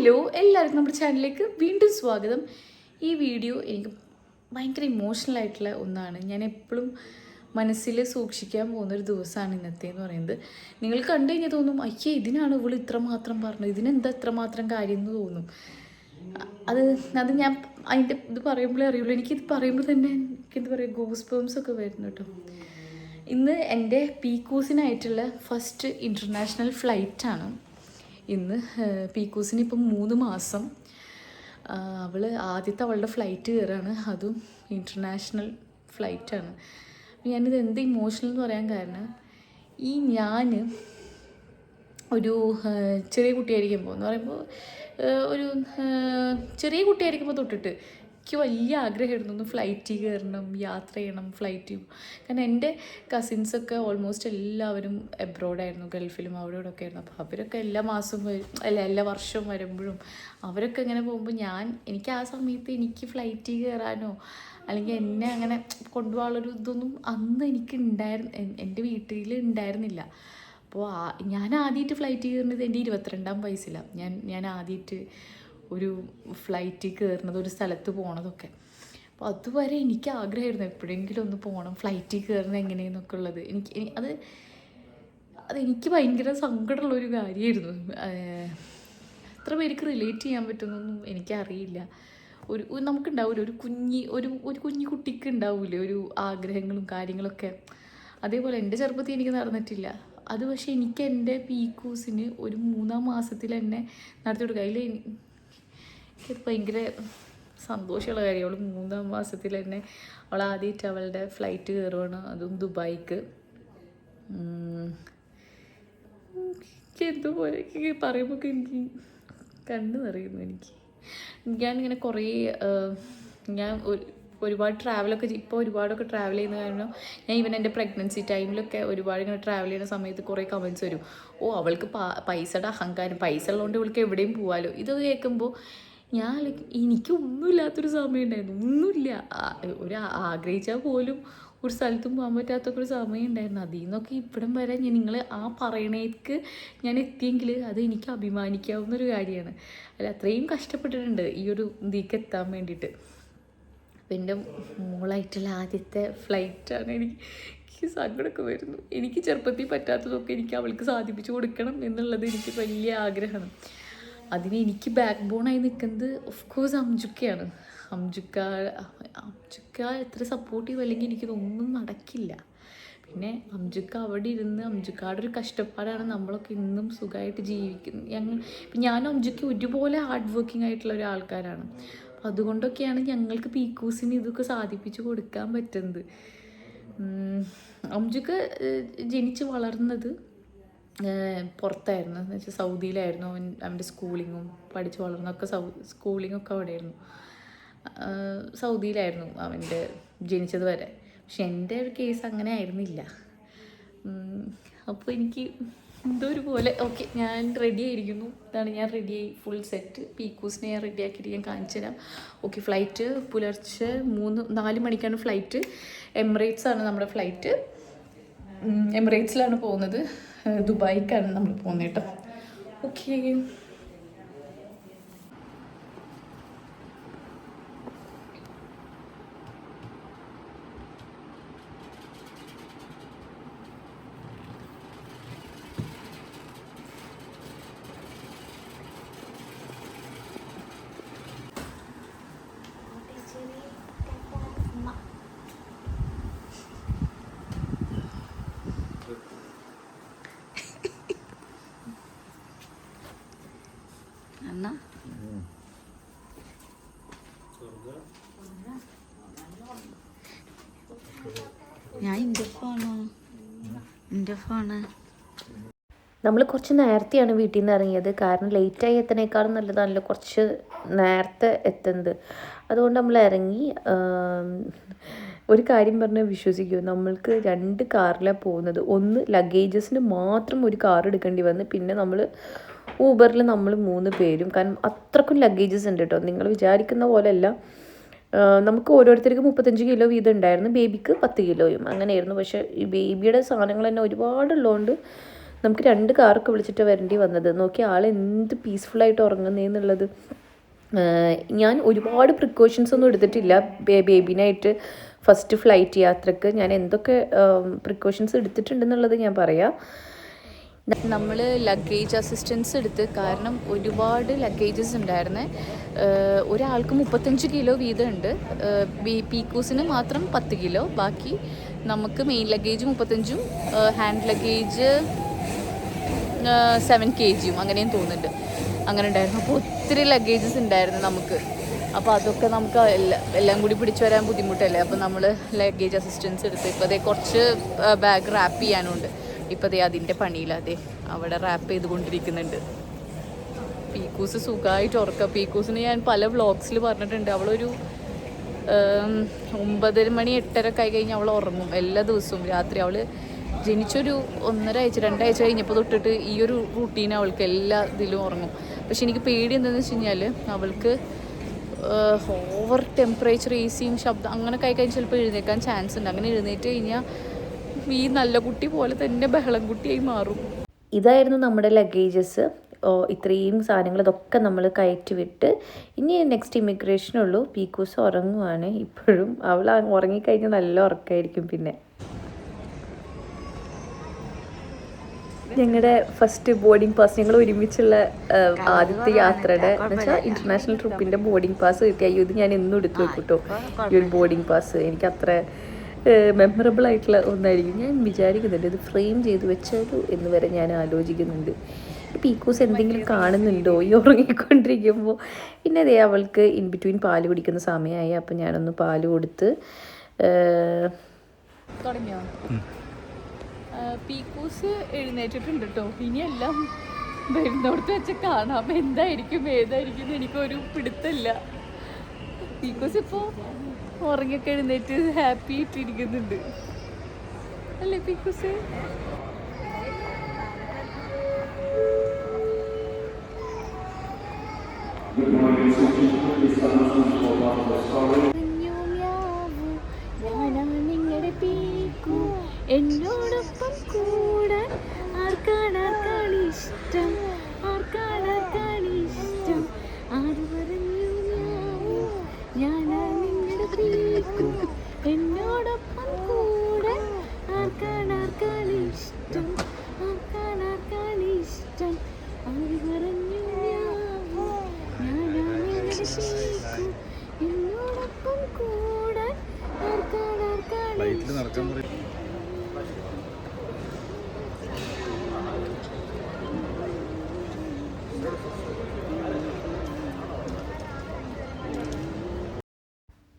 Hello എല്ലാവർക്കും നമ്മുടെ ചാനലിലേക്ക് വീണ്ടും സ്വാഗതം. ഈ വീഡിയോ എനിക്ക് ഭയങ്കര ഇമോഷണൽ ആയിട്ടുള്ള ഒന്നാണ്. ഞാൻ എപ്പോഴും മനസ്സിൽ സൂക്ഷിക്കാൻ പോകുന്ന ഒരു ദിവസമാണ് ഇന്നത്തെ എന്ന് പറയുന്നത്. നിങ്ങൾ കണ്ടു കഴിഞ്ഞാൽ തോന്നും അയ്യേ ഇതിനാണ് ഇവൾ ഇത്രമാത്രം പറഞ്ഞത്? ഇതിനെന്താ ഇത്രമാത്രം കാര്യം എന്ന് തോന്നും? അത് അത് ഞാൻ അതിന്റെ ഇത് പറയുമ്പോഴേ അറിയുള്ളൂ. എനിക്കിത് പറയുമ്പോൾ തന്നെ എനിക്കെന്താ പറയുക ഗോസ് പേംസ് ഒക്കെ വരുന്നു കേട്ടോ. ഇന്ന് എന്റെ പീക്കൂസിനായിട്ടുള്ള ഫസ്റ്റ് ഇന്റർനാഷണൽ ഫ്ലൈറ്റാണ് ഇന്ന് പീക്കൂസിന് ഇപ്പം മൂന്ന് മാസം. അവൾ ആദ്യത്തെ അവളുടെ ഫ്ലൈറ്റ് കയറാണ്. അതും ഇന്റർനാഷണൽ ഫ്ലൈറ്റാണ് ഞാനിത് എന്ത് ഇമോഷണൽ എന്ന് പറയാൻ കാരണം ഈ ഞാൻ ഒരു ചെറിയ കുട്ടിയായിരിക്കുമ്പോൾ എന്ന് പറയുമ്പോൾ ഒരു ചെറിയ കുട്ടിയായിരിക്കുമ്പോൾ തൊട്ടിട്ട് എനിക്ക് വലിയ ആഗ്രഹമായിരുന്നു ഒന്ന് ഫ്ലൈറ്റിൽ കയറണം യാത്ര ചെയ്യണം ഫ്ലൈറ്റിൽ കാരണം എന്റെ കസിൻസൊക്കെ ഓൾമോസ്റ്റ് എല്ലാവരും എബ്രോഡായിരുന്നു ഗൾഫിലും അവിടെ ഇവിടെ ഒക്കെ ആയിരുന്നു. അപ്പോൾ അവരൊക്കെ എല്ലാ മാസവും അല്ല എല്ലാ വർഷവും വരുമ്പോഴും അവരൊക്കെ ഇങ്ങനെ പോകുമ്പോൾ ഞാൻ എനിക്ക് ആ സമയത്ത് എനിക്ക് ഫ്ലൈറ്റിൽ കയറാനോ അല്ലെങ്കിൽ എന്നെ അങ്ങനെ കൊണ്ടുപോകാനുള്ളൊരു ഇതൊന്നും അന്ന് എനിക്ക് ഉണ്ടായിരുന്നു എന്റെ വീട്ടിൽ ഉണ്ടായിരുന്നില്ല അപ്പോൾ ഞാൻ ആദ്യമായിട്ട് ഫ്ലൈറ്റ് കയറുന്നത് എന്റെ ഇരുപത്തിരണ്ടാം വയസ്സിലാണ് ഞാൻ ഞാൻ ആദ്യമായിട്ട് ഒരു ഫ്ലൈറ്റിൽ കയറുന്നത് ഒരു സ്ഥലത്ത് പോണതൊക്കെ. അപ്പോൾ അതുവരെ എനിക്ക് ആഗ്രഹമായിരുന്നു എപ്പോഴെങ്കിലും ഒന്ന് പോകണം ഫ്ലൈറ്റിൽ കയറുന്നത് എങ്ങനെയെന്നൊക്കെ ഉള്ളത്. എനിക്ക് എനി- അത് അതെനിക്ക് ഭയങ്കര സങ്കടമുള്ളൊരു കാര്യമായിരുന്നു. എത്ര പേർക്ക് റിലേറ്റ് ചെയ്യാൻ പറ്റുന്നൊന്നും എനിക്കറിയില്ല. ഒരു നമുക്കുണ്ടാവില്ല ഒരു കുഞ്ഞി ഒരു ഒരു കുഞ്ഞു കുട്ടിക്ക് ഉണ്ടാവില്ലേ ഒരു ആഗ്രഹങ്ങളും കാര്യങ്ങളൊക്കെ. അതേപോലെ എന്റെ ചെറുപ്പത്തിൽ എനിക്ക് നടന്നിട്ടില്ല. അത് പക്ഷേ എനിക്ക് എന്റെ പീക്കൂസിന് ഒരു മൂന്നാം മാസത്തിൽ തന്നെ നടത്തി കൊടുക്കുക അതിൽ എനിക്ക് ഭയങ്കര സന്തോഷമുള്ള കാര്യം. അവൾ മൂന്നാം മാസത്തിൽ തന്നെ അവൾ ആദ്യമായിട്ട് അവളുടെ ഫ്ലൈറ്റ് കയറുവാണ് അതും ദുബായിക്ക്. എനിക്ക് എന്തോ പോലെ എനിക്ക് പറയുമ്പോൾ എനിക്ക് കണ്ണ് നിറയുന്നു എനിക്ക്. ഞാനിങ്ങനെ കുറേ ഞാൻ ഒരു ഒരുപാട് ട്രാവലൊക്കെ ഇപ്പോൾ ഒരുപാടൊക്കെ ട്രാവൽ ചെയ്യുന്ന കാരണം ഞാൻ ഈവൻ എന്റെ പ്രഗ്നൻസി ടൈമിലൊക്കെ ഒരുപാട് ഇങ്ങനെ ട്രാവൽ ചെയ്യുന്ന സമയത്ത് കുറേ കമൻസ് വരും. ഓ അവൾക്ക് പൈസയുടെ അഹങ്കാരം. പൈസ ഉള്ളതുകൊണ്ട് ഇവൾക്ക് എവിടെയും പോവാലോ. ഇതൊക്കെ കേൾക്കുമ്പോൾ ഞാൻ എനിക്ക് എനിക്കൊന്നുമില്ലാത്തൊരു സമയം ഉണ്ടായിരുന്നു ഒന്നുമില്ല ഒരു ആഗ്രഹിച്ചാൽ പോലും ഒരു സ്ഥലത്തും പോകാൻ പറ്റാത്തൊക്കെ ഒരു സമയം ഉണ്ടായിരുന്നു അതിൽ നിന്നൊക്കെ ഇവിടം വരെ ഞാൻ നിങ്ങൾ ആ പറയണേക്ക് ഞാൻ എത്തിയെങ്കിൽ അത് എനിക്ക് അഭിമാനിക്കാവുന്ന ഒരു കാര്യമാണ്. അല്ല അത്രയും കഷ്ടപ്പെട്ടിട്ടുണ്ട് ഈ ഒരു ഇതിലേക്ക് എത്താൻ വേണ്ടിയിട്ട്. അപ്പം എന്റെ മോളായിട്ടുള്ള ആദ്യത്തെ ഫ്ലൈറ്റാണ് എനിക്ക് എനിക്ക് സങ്കടമൊക്കെ വരുന്നു. എനിക്ക് ചെറുപ്പത്തിൽ പറ്റാത്തതൊക്കെ എനിക്ക് അവൾക്ക് സാധിപ്പിച്ചു കൊടുക്കണം എന്നുള്ളത് എനിക്ക് വലിയ ആഗ്രഹമാണ്. അതിന് എനിക്ക് ബാക്ക് ബോണായി നിൽക്കുന്നത് ഓഫ് കോഴ്സ് അംജുക്കയാണ്. അംജുക്ക അംജുക്ക എത്ര സപ്പോർട്ടീവ് അല്ലെങ്കിൽ എനിക്കിതൊന്നും നടക്കില്ല. പിന്നെ അംജുക്ക അവിടെ ഇരുന്ന് അംജുക്കാടെ ഒരു കഷ്ടപ്പാടാണ് നമ്മളൊക്കെ ഇന്നും സുഖമായിട്ട് ജീവിക്കുന്നത് ഞങ്ങൾ ഞാനും അംജുക്ക ഒരുപോലെ ഹാർഡ് വർക്കിംഗ് ആയിട്ടുള്ള ഒരാൾക്കാരാണ് അപ്പം അതുകൊണ്ടൊക്കെയാണ് ഞങ്ങൾക്ക് പീക്കൂസിന് ഇതൊക്കെ സാധിപ്പിച്ച് കൊടുക്കാൻ പറ്റുന്നത്. അംജുക്ക ജനിച്ച് വളർന്നത് പുറത്തായിരുന്നു. എന്ന് വെച്ചാൽ സൗദിയിലായിരുന്നു. അവൻ അവന്റെ സ്കൂളിങ്ങും പഠിച്ച് വളർന്നൊക്കെ സൗ സ്കൂളിങ്ങൊക്കെ അവിടെയായിരുന്നു. സൗദിയിലായിരുന്നു അവന്റെ ജനിച്ചത് വരെ. പക്ഷെ എന്റെ ഒരു കേസ് അങ്ങനെ ആയിരുന്നില്ല. അപ്പോൾ എനിക്ക് എന്തോ ഒരു പോലെ ഓക്കെ ഞാൻ റെഡി ആയിരിക്കുന്നു. ഇതാണ് ഞാൻ റെഡിയായി ഫുൾ സെറ്റ് പീക്കൂസിനെ ഞാൻ റെഡി ആക്കിയിട്ട് ഞാൻ കാണിച്ചു തരാം. ഓക്കെ ഫ്ലൈറ്റ് പുലർച്ചെ മൂന്ന് നാല് മണിക്കാണ് ഫ്ലൈറ്റ് എമിറേറ്റ്സ് ആണ് നമ്മുടെ ഫ്ലൈറ്റ് എമിറേറ്റ്സിലാണ് പോകുന്നത്. ദുബായിക്കാണ് നമ്മൾ പോകുന്നത് കേട്ടോ. ഓക്കെ എന്നാ ഞാൻ എന്റെ ഫോണോ. ഫോണ്. നമ്മൾ കുറച്ച് നേരത്തെയാണ് വീട്ടിൽ നിന്ന് ഇറങ്ങിയത്. കാരണം ലേറ്റായി എത്തണേക്കാളും നല്ലതാണല്ലോ കുറച്ച് നേരത്തെ എത്തുന്നത്. അതുകൊണ്ട് നമ്മൾ ഇറങ്ങി ഒരു കാര്യം പറഞ്ഞാൽ വിശ്വസിക്കൂ. നമ്മൾക്ക് രണ്ട് കാറിലാണ് പോകുന്നത്. ഒന്ന് ലഗേജസിന് മാത്രം ഒരു കാർ എടുക്കേണ്ടി വന്ന് പിന്നെ നമ്മൾ ഊബറിൽ നമ്മൾ മൂന്ന് പേരും. കാരണം അത്രക്കും ലഗേജസ് ഉണ്ട് കേട്ടോ നിങ്ങൾ വിചാരിക്കുന്ന പോലെയല്ല. നമുക്ക് ഓരോരുത്തർക്കും മുപ്പത്തഞ്ച് കിലോ വീതം ഉണ്ടായിരുന്നു. ബേബിക്ക് പത്ത് കിലോയും അങ്ങനെയായിരുന്നു. പക്ഷേ ഈ ബേബിയുടെ സാധനങ്ങൾ തന്നെ ഒരുപാടുള്ളതുകൊണ്ട് നമുക്ക് രണ്ട് കാറൊക്കെ വിളിച്ചിട്ട് വരേണ്ടി വന്നത്. നോക്കി ആൾ എന്ത് പീസ്ഫുള്ളായിട്ട് ഉറങ്ങുന്നതെന്നുള്ളത് ഞാൻ ഒരുപാട് പ്രിക്കോഷൻസ് ഒന്നും എടുത്തിട്ടില്ല. ബേബിനായിട്ട് ഫസ്റ്റ് ഫ്ലൈറ്റ് യാത്രയ്ക്ക് ഞാൻ എന്തൊക്കെ പ്രിക്കോഷൻസ് എടുത്തിട്ടുണ്ടെന്നുള്ളത് ഞാൻ പറയാം. നമ്മൾ ലഗേജ് അസിസ്റ്റൻസ് എടുത്ത് കാരണം ഒരുപാട് ലഗേജസ് ഉണ്ടായിരുന്നേ. ഒരാൾക്ക് മുപ്പത്തഞ്ച് കിലോ വീതമുണ്ട്. പീക്കൂസിന് മാത്രം പത്ത് കിലോ. ബാക്കി നമുക്ക് മെയിൻ ലഗേജ് മുപ്പത്തഞ്ചും ഹാൻഡ് ലഗേജ് സെവൻ കെ ജിയും അങ്ങനെയും തോന്നുന്നുണ്ട്. അങ്ങനെ ഉണ്ടായിരുന്നു. അപ്പോൾ ഒത്തിരി ലഗേജസ് ഉണ്ടായിരുന്നു നമുക്ക്. അപ്പോൾ അതൊക്കെ നമുക്ക് എല്ലാം എല്ലാം കൂടി പിടിച്ചു വരാൻ ബുദ്ധിമുട്ടല്ലേ? അപ്പോൾ നമ്മൾ ലഗേജ് അസിസ്റ്റൻസ് എടുത്ത് ഇപ്പോൾ അതേ കുറച്ച് ബാഗ് റാപ്പ് ചെയ്യാനുണ്ട്. ഇപ്പോൾ ദേ അതിന്റെ പണിയില്ലാതെ അവിടെ റാപ്പ് ചെയ്തുകൊണ്ടിരിക്കുന്നുണ്ട്. പീക്കൂസ് സുഖമായിട്ട് ഉറക്ക. പീക്കൂസിന് ഞാൻ പല വ്ളോഗ്സിൽ പറഞ്ഞിട്ടുണ്ട്. അവളൊരു ഒമ്പതര മണി എട്ടര ഒക്കെ ആയി കഴിഞ്ഞാൽ അവൾ ഉറങ്ങും എല്ലാ ദിവസവും. രാത്രി അവൾ ജനിച്ചൊരു ഒന്നര ആഴ്ച രണ്ടാഴ്ച കഴിഞ്ഞപ്പോൾ തൊട്ടിട്ട് ഈ ഒരു റൂട്ടീൻ അവൾക്ക് എല്ലാ ഇതിലും ഉറങ്ങും. പക്ഷെ എനിക്ക് പേടി എന്താണെന്ന് വെച്ച് കഴിഞ്ഞാൽ അവൾക്ക് ഓവർ ടെമ്പറേച്ചർ എ സിയും ശബ്ദം അങ്ങനെ ആയി കഴിഞ്ഞാൽ ചിലപ്പോൾ എഴുന്നേക്കാൻ ചാൻസ് ഉണ്ട്. അങ്ങനെ എഴുന്നേറ്റ് കഴിഞ്ഞാൽ ഈ നല്ല കുട്ടി പോലെ തന്നെ ബഹളം കുട്ടിയായി മാറും. ഇതായിരുന്നു നമ്മുടെ ലഗേജസ് ഇത്രയും സാധനങ്ങൾ ഇതൊക്കെ നമ്മൾ കയറ്റി വിട്ട് ഇനി നെക്സ്റ്റ് ഇമിഗ്രേഷനുള്ളൂ പീക്കൂസ് ഉറങ്ങുവാണ്. ഇപ്പോഴും അവൾ ഉറങ്ങിക്കഴിഞ്ഞാൽ നല്ല ഉറക്കമായിരിക്കും പിന്നെ. ഞങ്ങളുടെ ഫസ്റ്റ് ബോർഡിംഗ് പാസ് ഞങ്ങൾ ഒരുമിച്ചുള്ള ആദ്യത്തെ യാത്രയുടെ വെച്ചാൽ ഇന്റർനാഷണൽ ട്രിപ്പിന്റെ ബോർഡിംഗ് പാസ് കിട്ടി. ഇത് ഞാൻ എന്നും എടുത്തു വെക്കും കേട്ടോ ഈ ഒരു ബോർഡിംഗ് പാസ് എനിക്ക് അത്ര മെമ്മറബിൾ ആയിട്ടുള്ള ഒന്നായിരിക്കും. ഞാൻ വിചാരിക്കുന്നുണ്ട് ഇത് ഫ്രെയിം ചെയ്ത് വെച്ചാലോ എന്ന് വരെ ഞാൻ ആലോചിക്കുന്നുണ്ട്. പീക്കൂസ് എന്തെങ്കിലും കാണുന്നുണ്ടോ? ഈ ഉറങ്ങിക്കൊണ്ടിരിക്കുമ്പോൾ പിന്നെ അതേ അവൾക്ക് ഇൻ ബിറ്റ്വീൻ പാൽ കുടിക്കുന്ന സമയമായി. അപ്പം ഞാനൊന്ന് പാൽ കൊടുത്ത് തുടങ്ങിയോ? പീക്കൂസ് എഴുന്നേറ്റിട്ടുണ്ട് കേട്ടോ എല്ലാം വരുന്നോടത്ത് വെച്ച് കാണാം. എന്തായിരിക്കും ഏതായിരിക്കും എനിക്കൊരു പിടുത്തമില്ല. പീക്കൂസ് ഇപ്പോൾ ഉറങ്ങിയൊക്കെ എഴുന്നേറ്റ് ഹാപ്പി ഇട്ടിരിക്കുന്നുണ്ട് അല്ലേ പീക്കൂസ്? നിങ്ങളുടെ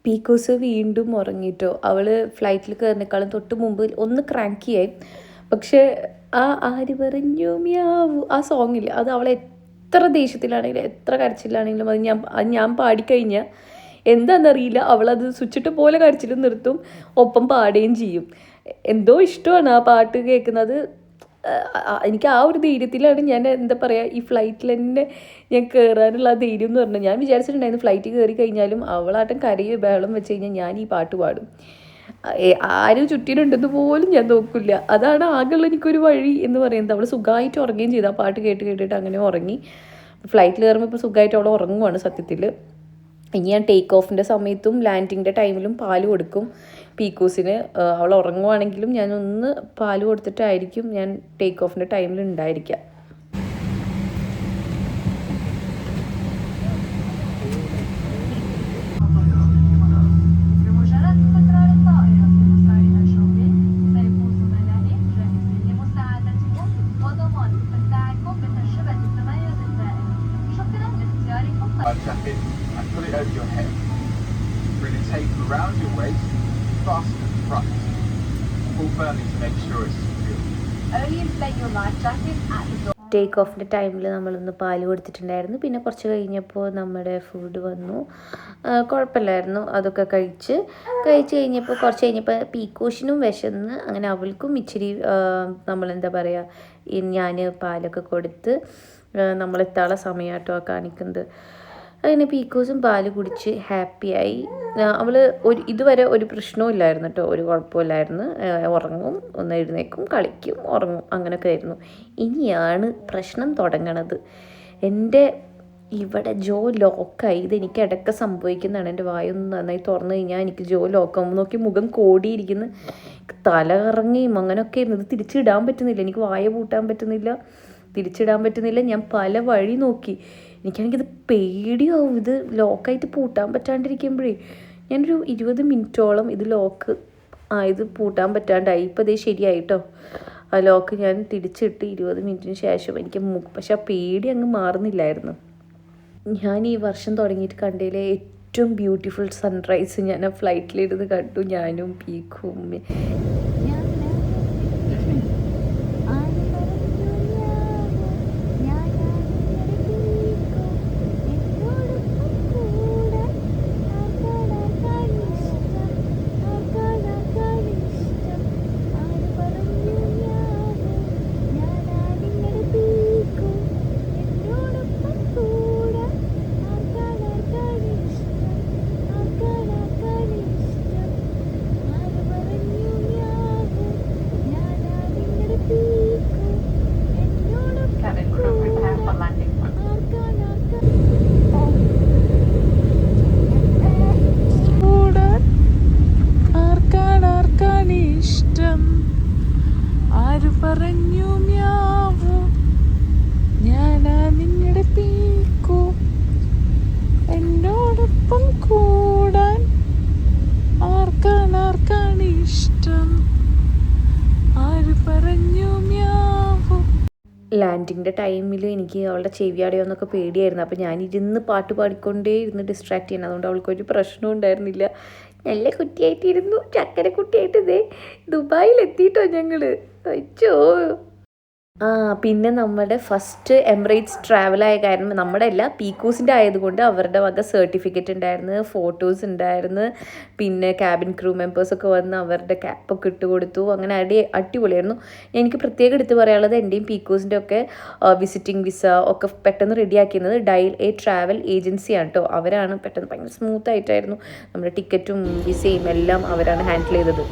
പീക്കോസ് വീണ്ടും ഉറങ്ങിയിട്ടോ അവൾ ഫ്ലൈറ്റിൽ കയറുന്നേക്കാളും തൊട്ട് മുമ്പ് ഒന്ന് ക്രാങ്കിയായി പക്ഷേ ആ ആര് പറഞ്ഞു? മ്യാവു. ആ സോങ്ങില്ല അത് അവൾ എത്ര ദേഷ്യത്തിലാണെങ്കിലും എത്ര കരച്ചിലാണെങ്കിലും അത് ഞാൻ അത് ഞാൻ പാടിക്കഴിഞ്ഞാൽ എന്താണെന്നറിയില്ല അവളത് സ്വിച്ചിട്ട് പോലെ കരച്ചിൽ നിർത്തും. ഒപ്പം പാടുകയും ചെയ്യും. എന്തോ ഇഷ്ടമാണ് ആ പാട്ട് കേൾക്കുന്നത്. എനിക്ക് ആ ഒരു ധൈര്യത്തിലാണ് ഞാൻ എന്താ പറയുക ഈ ഫ്ലൈറ്റിൽ തന്നെ ഞാൻ കയറാനുള്ള ആ ധൈര്യം എന്ന് പറഞ്ഞാൽ ഞാൻ വിചാരിച്ചിട്ടുണ്ടായിരുന്നു ഫ്ലൈറ്റിൽ കയറി കഴിഞ്ഞാലും അവളാട്ടം കരയോ ബഹളം വെച്ച് കഴിഞ്ഞാൽ ഞാൻ ഈ പാട്ട് പാടും. ആരും ചുറ്റിനുണ്ടെന്ന് പോലും ഞാൻ നോക്കില്ല. അതാണ് ആകെയുള്ള എനിക്കൊരു വഴി എന്ന് പറയുന്നത്. അവൾ സുഖമായിട്ട് ഉറങ്ങുകയും ചെയ്തു. ആ പാട്ട് കേട്ട് കേട്ടിട്ട് അങ്ങനെ ഉറങ്ങി. ഫ്ലൈറ്റിൽ കയറുമ്പോൾ ഇപ്പോൾ സുഖമായിട്ട് അവൾ ഉറങ്ങുവാണ് സത്യത്തിൽ ഇനി ഞാൻ ടേക്ക് ഓഫിന്റെ സമയത്തും ലാൻഡിങ്ങിന്റെ ടൈമിലും പാൽ കൊടുക്കും. പീക്കൂസിന് അവൾ ഉറങ്ങുവാണെങ്കിലും ഞാനൊന്ന് പാൽ കൊടുത്തിട്ടായിരിക്കും ഞാൻ ടേക്ക് ഓഫിന്റെ ടൈമിൽ ഉണ്ടായിരിക്കുക ടേക്ക് ഓഫിന്റെ ടൈമിൽ നമ്മളൊന്ന് പാൽ കൊടുത്തിട്ടുണ്ടായിരുന്നു. പിന്നെ കുറച്ച് കഴിഞ്ഞപ്പോൾ നമ്മുടെ ഫുഡ് വന്നു. കുഴപ്പമില്ലായിരുന്നു. അതൊക്കെ കഴിച്ച് കഴിച്ച് കഴിഞ്ഞപ്പോൾ കുറച്ച് കഴിഞ്ഞപ്പോൾ പീക്കോഷിനും വിശന്ന് അങ്ങനെ അവൾക്കും ഇച്ചിരി നമ്മളെന്താ പറയുക ഞാൻ പാലൊക്കെ കൊടുത്ത് നമ്മളെത്താളെ സമയം കേട്ടോ കാണിക്കുന്നത്. അങ്ങനെ പീക്കോസും പാൽ കുടിച്ച് ഹാപ്പിയായി അവൾ ഒരു ഇതുവരെ ഒരു പ്രശ്നവും ഇല്ലായിരുന്നു കേട്ടോ ഒരു കുഴപ്പമില്ലായിരുന്നു. ഉറങ്ങും ഒന്ന് എഴുന്നേക്കും കളിക്കും ഉറങ്ങും അങ്ങനെയൊക്കെ ആയിരുന്നു. ഇനിയാണ് പ്രശ്നം തുടങ്ങണത്. എന്റെ ഇവിടെ ജോ ലോക്കായി ഇത് എനിക്ക് ഇടയ്ക്ക് സംഭവിക്കുന്നതാണ്. എന്റെ വായൊന്ന് നന്നായി തുറന്നു കഴിഞ്ഞാൽ എനിക്ക് ജോ ലോക്കാകുമ്പോൾ നോക്കി മുഖം കോടിയിരിക്കുന്നു. തല കറങ്ങിയും അങ്ങനെയൊക്കെ ആയിരുന്നു. ഇത് തിരിച്ചിടാൻ പറ്റുന്നില്ല. എനിക്ക് വായ പൂട്ടാൻ പറ്റുന്നില്ല. തിരിച്ചിടാൻ പറ്റുന്നില്ല. ഞാൻ പല വഴി നോക്കി. എനിക്കാണെങ്കിൽ ഇത് പേടിയാവും. ഇത് ലോക്കായിട്ട് പൂട്ടാൻ പറ്റാണ്ടിരിക്കുമ്പോഴേ. ഞാനൊരു ഇരുപത് മിനിറ്റോളം ഇത് ലോക്ക് ആ ഇത് പൂട്ടാൻ പറ്റാണ്ടായി. ഇപ്പോൾ ഇതേ ശരിയായിട്ടോ. ആ ലോക്ക് ഞാൻ തിരിച്ചിട്ട് ഇരുപത് മിനിറ്റിന് ശേഷം എനിക്ക് പക്ഷെ ആ പേടി അങ്ങ് മാറുന്നില്ലായിരുന്നു. ഞാൻ ഈ വർഷം തുടങ്ങിയിട്ട് കണ്ടതിലെ ഏറ്റവും ബ്യൂട്ടിഫുൾ സൺറൈസ് ഞാൻ ആ ഫ്ലൈറ്റിലിരുന്ന് കണ്ടു. ഞാനും പീക്കും Cabin crew prepare for landing. കൂടാൻ ആർക്കാണ് ആർക്കാണ് ഇഷ്ടം ആര് പറഞ്ഞു മ്യാവൂ ഞാനാ നിങ്ങളുടെ പീക്കു എന്നോടൊപ്പം കൂടാൻ ആർക്കാണ് ആർക്കാണ് ഇഷ്ടം ആര് പറഞ്ഞു മ്യാവൂ ലാൻഡിങ്ങിന്റെ ടൈമിൽ എനിക്ക് അവളുടെ ചെവിയാടിയോന്നൊക്കെ പേടിയായിരുന്നു. അപ്പോൾ ഞാനിരുന്ന് പാട്ട് പാടിക്കൊണ്ടേ ഇരുന്ന് ഡിസ്ട്രാക്ട് ചെയ്യണം. അതുകൊണ്ട് അവൾക്കൊരു പ്രശ്നവും ഉണ്ടായിരുന്നില്ല. നല്ല കുട്ടിയായിട്ടിരുന്നു. ചക്കര കുട്ടിയായിട്ട് ഇതേ ദുബായിൽ എത്തിയിട്ടോ ഞങ്ങൾ അയ്യോ. ആ പിന്നെ നമ്മുടെ ഫസ്റ്റ് എമിറേറ്റ്സ് ആയ കാരണം നമ്മുടെ അല്ല പീക്കൂസിന്റെ ആയതുകൊണ്ട് അവരുടെ വക സർട്ടിഫിക്കറ്റ് ഉണ്ടായിരുന്നു ഫോട്ടോസ് ഉണ്ടായിരുന്നു പിന്നെ ക്യാബിൻ ക്രൂ മെമ്പേഴ്സൊക്കെ വന്ന് അവരുടെ ക്യാപ്പൊക്കെ ഇട്ട് കൊടുത്തു. അങ്ങനെ അടി അടിപൊളിയായിരുന്നു. എനിക്ക് പ്രത്യേകം എടുത്ത് പറയാനുള്ളത് എന്റെയും പീക്കൂസിന്റെ ഒക്കെ വിസിറ്റിംഗ് വിസ ഒക്കെ പെട്ടെന്ന് റെഡിയാക്കിയത് ഡയൽ എ ട്രാവൽ ഏജൻസിയാണ് കേട്ടോ അവരാണ് പെട്ടെന്ന് ഭയങ്കര സ്മൂത്ത് ആയിട്ടായിരുന്നു. നമ്മുടെ ടിക്കറ്റും വിസയും എല്ലാം അവരാണ് ഹാൻഡിൽ ചെയ്തത്.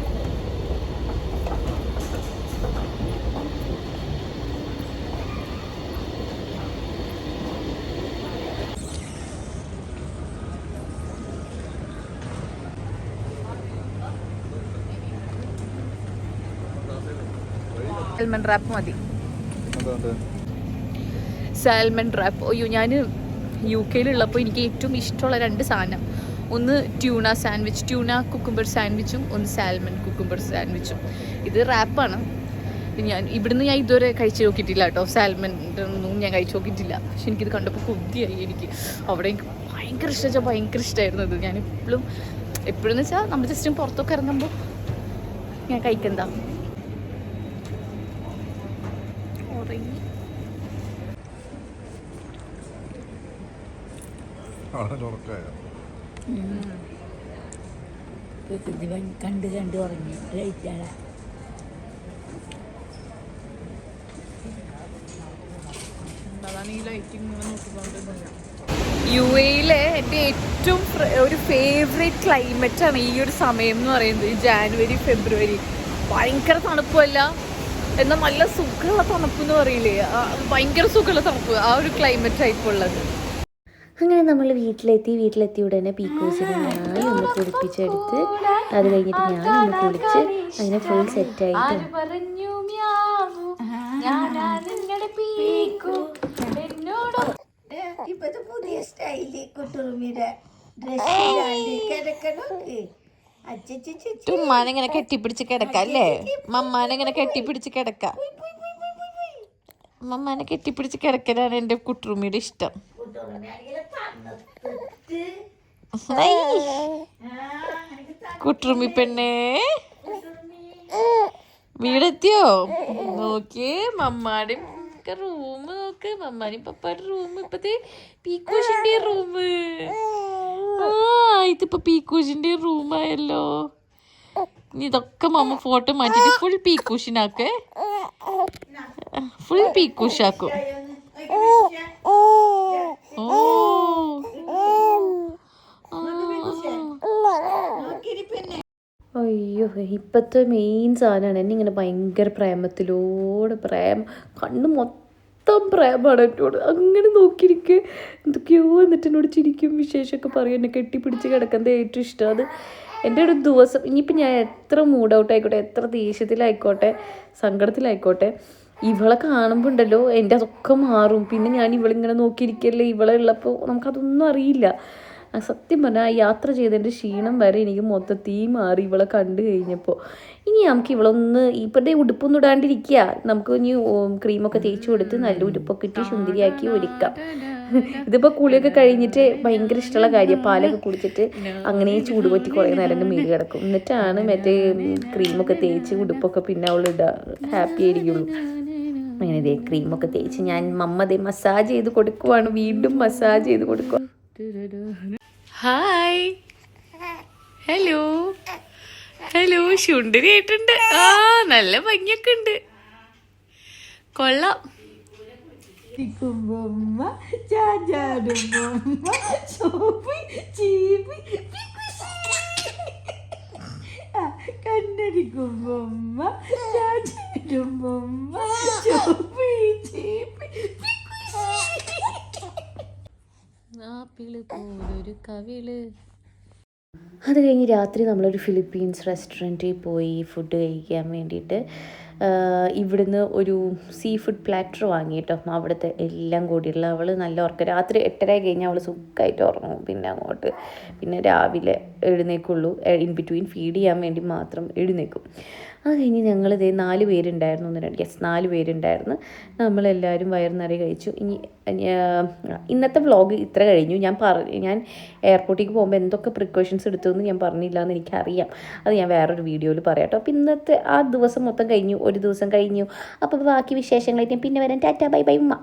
സാൽമൺ റാപ്പ് മതി. സാൽമൺ റാപ്പ് അയ്യോ ഞാൻ യു കെയിലുള്ളപ്പോൾ എനിക്ക് ഏറ്റവും ഇഷ്ടമുള്ള രണ്ട് സാധനം. ഒന്ന് ട്യൂണ സാൻഡ്വിച്ച് ട്യൂണ കുക്കുംബർ സാൻഡ്വിച്ചും ഒന്ന് സാൽമൺ കുക്കുംബർ സാൻഡ്വിച്ചും ഇത് റാപ്പാണ് ഞാൻ ഇവിടുന്ന് ഞാൻ ഇതുവരെ കഴിച്ചു നോക്കിയിട്ടില്ല കേട്ടോ. സാൽമൺ ഒന്നും ഞാൻ കഴിച്ചു നോക്കിയിട്ടില്ല. പക്ഷെ എനിക്കിത് കണ്ടപ്പോൾ കൊതിയായി എനിക്ക്. അവിടെ എനിക്ക് ഭയങ്കര ഇഷ്ടം. വെച്ചാൽ ഭയങ്കര ഇഷ്ടമായിരുന്നു ഇത് ഞാൻ എപ്പോഴും എപ്പോഴെന്ന് വെച്ചാൽ നമ്മൾ ജസ്റ്റ് പുറത്തൊക്കെ ഇറങ്ങുമ്പോൾ ഞാൻ കഴിക്കുന്നതാ ഉറക്കമായ കണ്ട് കണ്ട് ഉറങ്ങി. ലൈറ്റാണ്. യു എയിലെ എന്റെ ഏറ്റവും ഒരു ഫേവറേറ്റ് ക്ലൈമറ്റ് ആണ് ഈ ഒരു സമയം എന്ന് പറയുന്നത്. ഈ ജാനുവരി ഫെബ്രുവരി. ഭയങ്കര തണുപ്പല്ല എന്നാൽ നല്ല സുഖമുള്ള തണുപ്പ് എന്ന് പറയില്ലേ ഭയങ്കര സുഖമുള്ള തണുപ്പ്. ആ ഒരു ക്ലൈമറ്റ് ഉള്ളത്. അങ്ങനെ നമ്മൾ വീട്ടിലെത്തി. വീട്ടിലെത്തി ഉടനെ പീക്കോസിനെ ഞാൻ ഒന്ന് കുളിപ്പിച്ചെടുത്ത് അത് കഴിഞ്ഞിട്ട് ഞാൻ ഒന്ന് കുളിച്ച് അങ്ങനെ ഫുൾ സെറ്റായിട്ട് എന്നോട് ഇപ്പത്തെ പുതിയ സ്റ്റൈൽ കുട്ടുറുമിയുടെ ഡ്രസ് അച്ഛച്ചു ഉമ്മാനെ കെട്ടിപ്പിടിച്ച് കിടക്കല്ലേ? മമ്മാനെങ്ങനെ മമ്മാനെ കെട്ടിപ്പിടിച്ച് കിടക്ക? മമ്മാനെ കെട്ടിപ്പിടിച്ച് കിടക്കലാണ് എന്റെ കുട്ടുറുമിയുടെ ഇഷ്ടം. കുട്ടുറുമി പെണ്ണേ. വീടെത്തിയോ? നോക്കിയേ മമ്മാടി റൂം നോക്ക്. മമ്മാനും പപ്പാടെ റൂം ഇപ്പത്തെ പീക്കൂഷിന്റെ റൂം ആ ഇതിപ്പോ പീക്കൂഷിന്റെ റൂമായല്ലോ ഇതൊക്കെ മമ്മ ഫോട്ടോ മാറ്റിട്ട് ഫുൾ പീക്കൂഷിനാക്കേ. ഫുൾ പീക്കൂഷാക്കും. അയ്യോ ഇപ്പത്തെ മെയിൻ സാധനമാണ് എന്നെ ഇങ്ങനെ ഭയങ്കര പ്രേമത്തിലോട് പ്രേമം കണ്ണ് മൊത്തം പ്രേമാണ് എന്നോട്. അങ്ങനെ നോക്കിയിരിക്കുക എന്തൊക്കെയോ എന്നിട്ട് എന്നോട് ചിരിക്കും വിശേഷമൊക്കെ പറയും. എന്നെ കെട്ടിപ്പിടിച്ച് കിടക്കുന്നത് ഏറ്റവും ഇഷ്ടം. അത് എന്റെ ഒരു ദിവസം ഇനിയിപ്പോൾ ഞാൻ എത്ര മൂഡ് ഔട്ട് ആയിക്കോട്ടെ എത്ര ദേഷ്യത്തിലായിക്കോട്ടെ സങ്കടത്തിലായിക്കോട്ടെ ഇവളെ കാണുമ്പോൾ ഉണ്ടല്ലോ എന്റെ അതൊക്കെ മാറും. പിന്നെ ഞാൻ ഇവളിങ്ങനെ നോക്കിയിരിക്കല്ലേ ഇവളെ ഉള്ളപ്പോൾ നമുക്കതൊന്നും അറിയില്ല. സത്യം പറഞ്ഞാൽ ആ യാത്ര ചെയ്തതിന്റെ ക്ഷീണം വരെ എനിക്ക് മൊത്തത്തിൽ മാറി ഇവളെ കണ്ടു കഴിഞ്ഞപ്പോൾ ഇനി നമുക്ക് ഇവളൊന്ന് ഇപ്പോഴത്തെ ഉടുപ്പൊന്നും ഇടാണ്ടിരിക്കുക നമുക്ക് ഇനി ക്രീമൊക്കെ തേച്ച് കൊടുത്ത് നല്ല ഉടുപ്പൊക്കെ ഇട്ട് സുന്ദരിയാക്കി ഒരുക്കാം. ഇതിപ്പോൾ കുളിയൊക്കെ കഴിഞ്ഞിട്ട് ഭയങ്കര ഇഷ്ടമുള്ള കാര്യം പാലൊക്കെ കുടിച്ചിട്ട് അങ്ങനെ ചൂട് പറ്റി കുറേ നേരം മീൻ കിടക്കും. എന്നിട്ടാണ് മറ്റേ ക്രീമൊക്കെ തേച്ച് ഉടുപ്പൊക്കെ പിന്നെ അവൾ ഇടുക ഹാപ്പി ആയിരിക്കുള്ളൂ. അങ്ങനെ ഇതേ ക്രീമൊക്കെ തേച്ച് ഞാൻ മമ്മ ദേ മസാജ് ചെയ്ത് കൊടുക്കുവാണ് വീണ്ടും മസാജ് ചെയ്ത് കൊടുക്കുക ഹായ് ഹലോ ഹലോ ശുണ്ടരിയായിട്ടുണ്ട് ആ നല്ല ഭംഗിയൊക്കെ ഉണ്ട്. കൊള്ളാം. കണ്ണടിക്കുമ്പോ ബൊമ്മ ചോപ്പി ചോപ്പി ചീപ്പി അത് കഴിഞ്ഞ് രാത്രി നമ്മളൊരു ഫിലിപ്പീൻസ് റെസ്റ്റോറന്റിൽ പോയി ഫുഡ് കഴിക്കാൻ വേണ്ടിയിട്ട് ഇവിടുന്ന് ഒരു സീ ഫുഡ് പ്ലാറ്റർ വാങ്ങി കേട്ടോ അവിടുത്തെ എല്ലാം കൂടിയുള്ള അവൾ നല്ല ഉറക്കം. രാത്രി എട്ടര കഴിഞ്ഞ് അവൾ സുഖമായിട്ട് ഉറങ്ങും. പിന്നെ അങ്ങോട്ട് പിന്നെ രാവിലെ എഴുന്നേക്കുള്ളൂ. ഇൻ ബിറ്റ്വീൻ ഫീഡ് ചെയ്യാൻ വേണ്ടി മാത്രം എഴുന്നേക്കും. അത് കഴിഞ്ഞ് ഞങ്ങൾ ഇതേ നാല് പേരുണ്ടായിരുന്നു ഒന്ന് രണ്ട് യെസ് നാല് പേരുണ്ടായിരുന്നു. നമ്മളെല്ലാവരും വയർ നിറയെ കഴിച്ചു. ഇനി ഇന്നത്തെ വ്ളോഗ് ഇത്ര കഴിഞ്ഞു. ഞാൻ പറ ഞാൻ എയർപോർട്ടിലേക്ക് പോകുമ്പോൾ എന്തൊക്കെ പ്രിക്കോഷൻസ് എടുത്തു എന്ന് ഞാൻ പറഞ്ഞില്ല എന്ന് എനിക്കറിയാം. അത് ഞാൻ വേറൊരു വീഡിയോയിൽ പറയാം കേട്ടോ. അപ്പോൾ ഇന്നത്തെ ആ ദിവസം മൊത്തം കഴിഞ്ഞു ഒരു ദിവസം കഴിഞ്ഞു. അപ്പോൾ ബാക്കി വിശേഷങ്ങളായിട്ട് ഞാൻ പിന്നെ വരാം. ടാറ്റ ബൈ ബൈ ഉമ്മ.